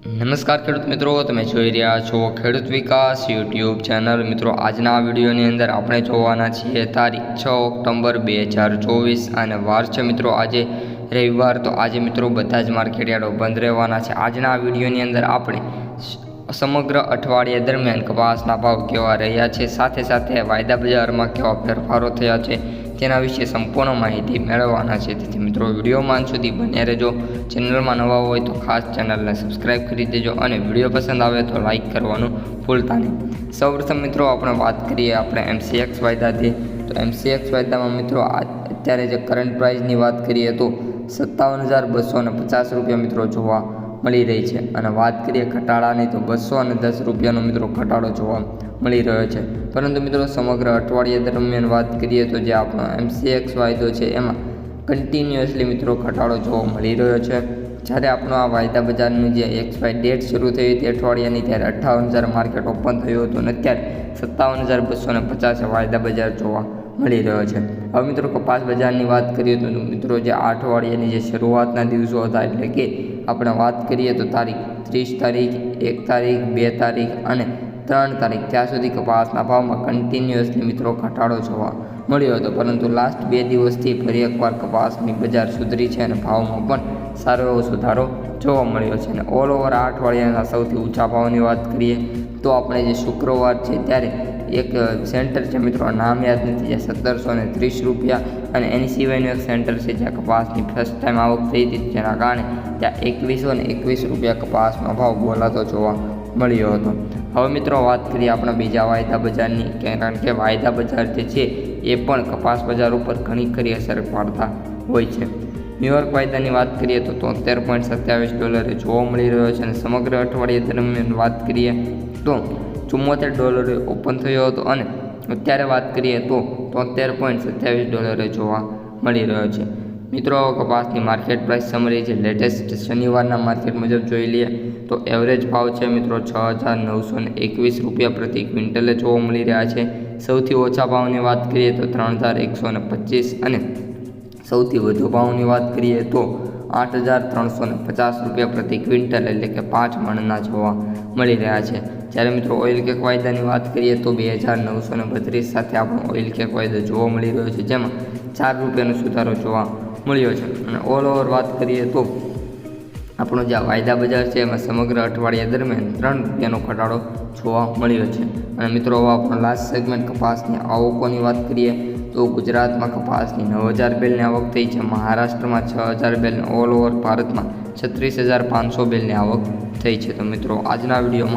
નમસ્કાર ખેડૂત મિત્રો, તમે જોઈ રહ્યા છો ખેડૂત વિકાસ યુટ્યુબ ચેનલ. મિત્રો, આજના વિડીયોની અંદર આપણે જોવાના છીએ તારીખ છ ઓક્ટોબર બે હજાર ચોવીસ અને વાર છે મિત્રો, આજે રવિવાર. તો આજે મિત્રો, બધા જ માર્કેટયાર્ડો બંધ રહેવાના છે. આજના વિડીયોની અંદર આપણે સમગ્ર અઠવાડિયા દરમિયાન કપાસના ભાવ કેવા રહ્યા છે? સાથે સાથે વાયદા બજારમાં કેવા ફેરફારો થયા છે? તેના વિશે સંપૂર્ણ માહિતી મેળવવાના છે. તેથી મિત્રો વિડીયોમાં સુધી બન્યા રહેજો. ચેનલમાં નવા હોય તો ખાસ ચેનલને સબસ્ક્રાઇબ કરી દેજો અને વીડિયો પસંદ આવે તો લાઇક કરવાનું ભૂલતા નહીં. સૌપ્રથમ મિત્રો, આપણે વાત કરીએ આપણે એમસીએક્સ વાયદાથી. તો એમસીએક્સ વાયદામાં મિત્રો અત્યારે જે કરંટ પ્રાઇસની વાત કરીએ તો સત્તાવન હજાર બસો પચાસ રૂપિયા મિત્રો જોવા મળી રહી છે. અને વાત કરીએ ઘટાડાની, તો બસો અને દસ રૂપિયાનો મિત્રો ઘટાડો જોવા મળી રહ્યો છે. પરંતુ મિત્રો, સમગ્ર અઠવાડિયા દરમિયાન વાત કરીએ તો જે આપણો એમસીએક્સ વાયદો છે, એમાં કન્ટિન્યુઅસલી મિત્રો ઘટાડો જોવા મળી રહ્યો છે. જ્યારે આપણો આ વાયદા બજારનું જે એક્સપાયર ડેટ શરૂ થઈ હતી અઠવાડિયાની, ત્યારે અઠ્ઠાવન હજાર માર્કેટ ઓપન થયું હતું અને અત્યારે સત્તાવન હજાર બસો ને પચાસે વાયદા બજાર જોવા મળી રહ્યો છે. હવે મિત્રો, કપાસ બજારની વાત કરીએ તો મિત્રો, જે અઠવાડિયાની જે શરૂઆતના દિવસો હતા, એટલે કે આપણે વાત કરીએ તો તારીખ ત્રીસ તારીખ, એક તારીખ, બે તારીખ અને ત્રણ તારીખ. ત્યાં સુધી કપાસના ભાવમાં કન્ટિન્યુઅસલી મિત્રો ઘટાડો જોવા મળ્યો હતો. પરંતુ લાસ્ટ બે દિવસથી ફરી એકવાર કપાસની બજાર સુધરી છે અને ભાવમાં પણ સારો એવો સુધારો જોવા મળ્યો છે. અને ઓલ ઓવર આ અઠવાડિયાના સૌથી ઊંચા ભાવની વાત કરીએ તો આપણે જે શુક્રવાર છે ત્યારે એક સેન્ટર છે મિત્રો. નામ યાદ નથી, જે સત્તરસો ને ત્રીસ રૂપિયા અને એની સિવાયનું એક સેન્ટર છે જ્યાં કપાસની ફર્સ્ટ ટાઈમ આવક થઈ હતી. જેના કારણે ત્યાં એકવીસો ને એકવીસ રૂપિયા કપાસનો ભાવ બોલાતો જોવા મળ્યો હતો. હવે મિત્રો વાત કરીએ આપણા બીજા વાયદા બજારની. કારણ કે વાયદા બજાર જે છે, એ પણ કપાસ બજાર ઉપર ઘણી ખરી અસર પાડતા હોય છે. ન્યુયોર્ક વાયદાની વાત કરીએ તો તોતેર પોઈન્ટ સત્યાવીસ ડોલરે જોવા મળી રહ્યો છે અને સમગ્ર અઠવાડિયા દરમિયાન વાત કરીએ તો ચુમ્મોતેર ડોલરે ઓપન થયો હતો અને અત્યારે વાત કરીએ તો તોતેર પોઈન્ટ સત્યાવીસ ડોલરે જોવા મળી રહ્યો છે. મિત્રો કપાસની માર્કેટ પ્રાઇસ સમરી છે લેટેસ્ટ શનિવારના માર્કેટ મુજબ જોઈ લઈએ તો એવરેજ ભાવ છે મિત્રો છ હજાર નવસો એકવીસ રૂપિયા પ્રતિ ક્વિન્ટલે જોવા મળી રહ્યા છે. સૌથી ઓછા ભાવની વાત કરીએ તો ત્રણ હજાર એકસો ને પચીસ અને સૌથી વધુ ભાવની વાત કરીએ તો આઠ હજાર ત્રણસો ને પચાસ રૂપિયા પ્રતિ ક્વિન્ટલ એટલે કે પાંચ મણના જોવા મળી રહ્યા છે. જ્યારે મિત્રો ઓઇલ કેક વાયદાની વાત કરીએ તો બે હજાર નવસો ને બત્રીસ સાથે આપણો ઓઇલ કેક વાયદો જોવા મળી રહ્યો છે, જેમાં ચાર રૂપિયાનો સુધારો જોવા મળ્યો છે. અને ઓલ ઓવર વાત કરીએ તો આપણો જે વાયદા બજાર છે, એમાં સમગ્ર અઠવાડિયા દરમિયાન ત્રણ રૂપિયાનો ઘટાડો જોવા મળ્યો છે. અને મિત્રો, હવે આપણો લાસ્ટ સેગમેન્ટ કપાસની આવકોની વાત કરીએ તો ગુજરાતમાં કપાસની નવ હજાર બેલની આવક થઈ છે. મહારાષ્ટ્રમાં છ હજાર બેલ ઓલ ઓવર ભારતમાં છત્રીસ હજાર પાંચસો બેલની આવક થઈ છે. તો મિત્રો, આજના વિડીયોમાં